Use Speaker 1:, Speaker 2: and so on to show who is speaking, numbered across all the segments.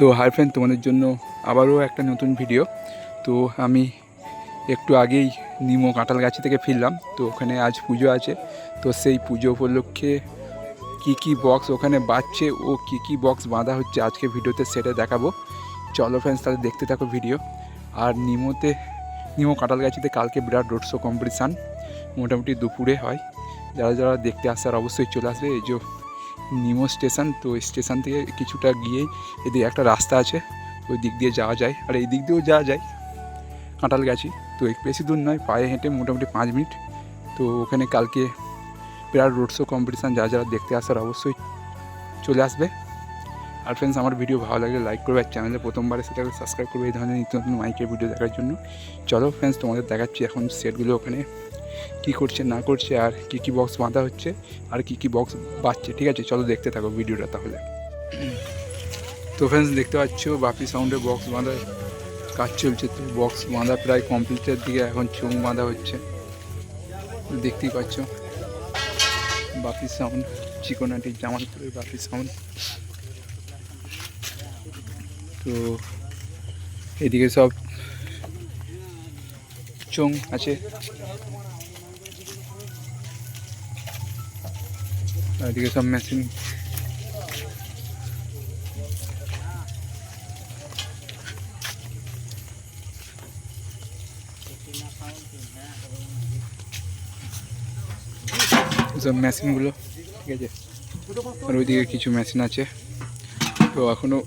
Speaker 1: তো hi friend তোমাদের জন্য আবারও একটা নতুন ভিডিও তো আমি একটু আগেই নিমো কাঁঠালগাছি থেকে ফিরলাম, তো ওখানে আজ পুজো আছে। তো সেই পুজো উপলক্ষে কী কী বক্স ওখানে বাজছে ও কী কী বক্স বাঁধা হচ্ছে আজকে ভিডিওতে সেটা দেখাবো। চলো ফ্রেন্ডস তাহলে দেখতে থাকো ভিডিও আর নিমোতে, নিমো কাঁঠালগাছিতে কালকে বিরাট রোড শো কম্পিটিশান মোটামুটি দুপুরে হয়। যারা যারা দেখতে আসার অবশ্যই চলে আসবে। এই যে নিমো স্টেশন তো স্টেশন থেকে কিছুটা গিয়েই এদিকে একটা রাস্তা আছে, ওই দিক দিয়ে যাওয়া যায়। আর এই দিক দিয়েও যাওয়া যায়। কাঁঠালগাছি তো এক বেশি দূর নয়, পায়ে হেঁটে মোটামুটি পাঁচ মিনিট। তো ওখানে কালকে বিরাট রোড শো কম্পিটিশান যারা যারা দেখতে আসার অবশ্যই চলে আসবে। আর ফ্রেন্ডস আমার ভিডিও ভালো লাগলে লাইক করবে, আর চ্যানেলে প্রথমবার সেটা সাবস্ক্রাইব করবে, এই ধরনের নিত্য নতুন মাইকের ভিডিও দেখার জন্য। চলো ফ্রেন্ডস তোমাদের দেখাচ্ছি এখন সেটগুলো ওখানে। কী করছে, না করছে, আর কী কী বক্স বাঁধা হচ্ছে, আর কী কী বক্স বাঁচছে ঠিক আছে? চলো দেখতে থাকো ভিডিওটা তাহলে। তো ফ্রেন্ডস দেখতে পাচ্ছ, বাপি সাউন্ডে বক্স বাঁধার কাজ চলছে তো। বক্স বাঁধা প্রায় কমপ্লিটের দিকে, এখন চোখ বাঁধা হচ্ছে। দেখতেই পাচ্ছ, বাপি সাউন্ড চিকনাটি জামালপুরের বাপি সাউন্ড তো এদিকে সব চোং আছে। এদিকে সব মেশিন সব মেশিনগুলো ঠিক আছে? আর ওইদিকে কিছু মেশিন আছে। তো এখনও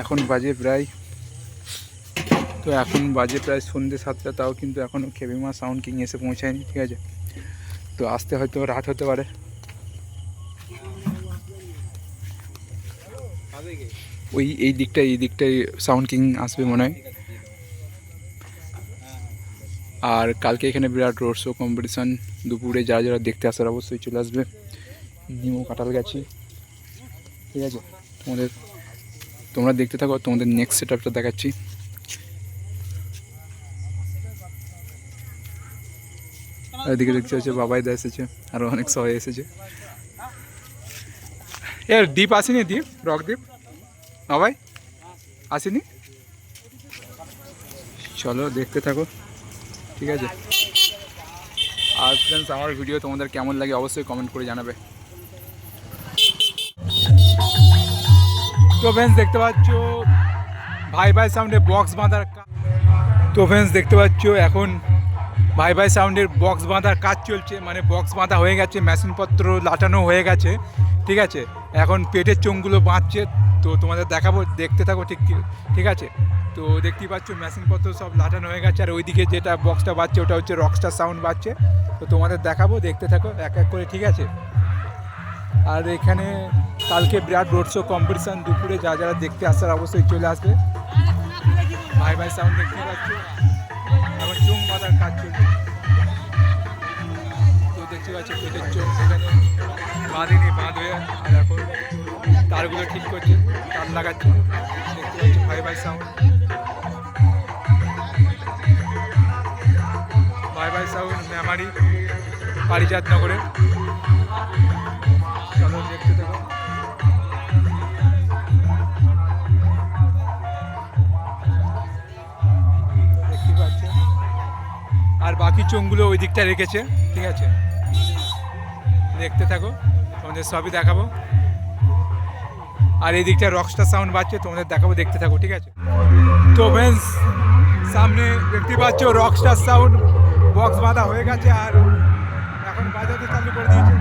Speaker 1: এখন বাজে প্রায়, তো এখন বাজে প্রায় সন্ধ্যে সাতটা, তাও কিন্তু এখনও খেবিমা সাউন্ড কিং এসে পৌঁছায়নি, ঠিক আছে? তো আসতে হয়তো রাত হতে পারে। ওই এই দিকটায় এই দিকটায় সাউন্ড কিং আসবে মনে হয়। আর কালকে এখানে বিরাট রোড শো কম্পিটিশান দুপুরে যারা যারা দেখতে আসার অবশ্যই চলে আসবে। নিমো কাটাল গেছি। ঠিক আছে? তোমাদের তোমরা দেখতে থাকো, তোমাদের নেক্সট সেট আপটা দেখাচ্ছি এদিকে দেখতে হচ্ছে বাবাইদা এসেছে। আরও অনেক সবাই এসেছে। এর দ্বীপ আসেনি দ্বীপ রক দ্বীপ বাবাই আসেনি? চলো, দেখতে থাকো। ঠিক আছে? আর ফ্রেন্ডস আমার ভিডিও তোমাদের কেমন লাগে অবশ্যই কমেন্ট করে জানাবে। তো ফ্রেন্ডস দেখতে পাচ্ছ, ভাই ভাই সাউন্ডে বক্স বাঁধার তো ফ্রেন্ডস দেখতে পাচ্ছ, এখন ভাই ভাই সাউন্ডের বক্স বাঁধার কাজ চলছে। মানে বক্স বাঁধা হয়ে গেছে মেশিনপত্র লাটানো হয়ে গেছে। ঠিক আছে? এখন পেটের চোঙগুলো বাঁধছে তো তোমাদের দেখাবো, দেখতে থাকো ঠিক ঠিক আছে। তো দেখতেই পাচ্ছ, মেশিনপত্র সব লাটানো হয়ে গেছে, আর ওইদিকে যেটা বক্সটা বাজছে, ওটা হচ্ছে রকস্টার সাউন্ড বাজছে। তো তোমাদের দেখাবো, দেখতে থাকো, এক এক করে, ঠিক আছে। আর এখানে কালকে বিরাট রোড শো কম্পিটিশান দুপুরে, যা যারা দেখতে আসার অবশ্যই চলে আসবে। ভাই ভাই সাউন্ড দেখতে পাচ্ছ। এখন চোখ বাঁধার কাজ চলছে। দেখতে পাচ্ছ পেটের চোখ এখানে বাঁধেনি বাঁধবে আর এখন তারগুলো ঠিক করছে তার লাগাচ্ছে। দেখতে পাচ্ছ ভাই সাউন্ড ভাই সাউন্ড মেমারি পারিজাত নগরে আর বাকি চোঙগুলো ওই দিকটা রেখেছে, ঠিক আছে? দেখতে থাকো, তোমাদের সবই দেখাবো। আর এই দিকটা রকস্টার সাউন্ড বাজছে, তোমাদের দেখাবো, দেখতে থাকো, ঠিক আছে? তো ফ্রেন্ডস সামনে দেখতে পাচ্ছ রকস্টার সাউন্ড বক্স বাঁধা হয়ে গেছে, আর এখন বাজাতে চালু করে দিয়েছে।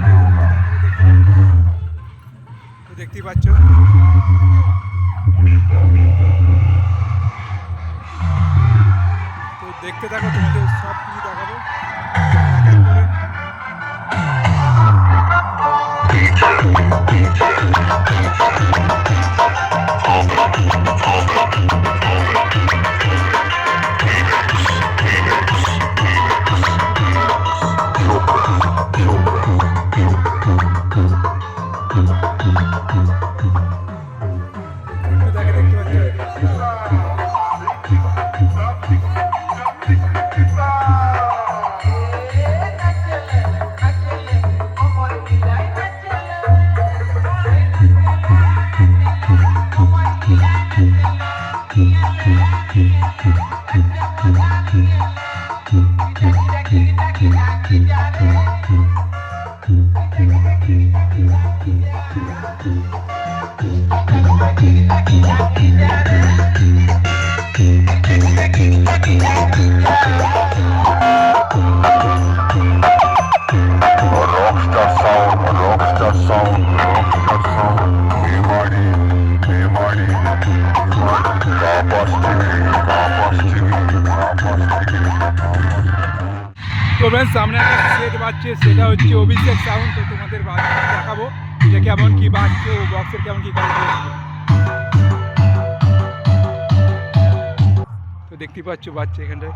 Speaker 1: তো পাচ্ছ। তো দেখতে থাকো Mm-hmm.
Speaker 2: তো ফ্রেন্ডস সামনে একটা সেট বাজছে সেটা হচ্ছে অভিষেক সাউন্ড তো তোমাদের বাজছে দেখাবো যে কেমন কি বাজছে ও বক্সের কেমন কি কোয়ালিটি তো দেখতেই পাচ্ছ বাচ্চা এখানটায়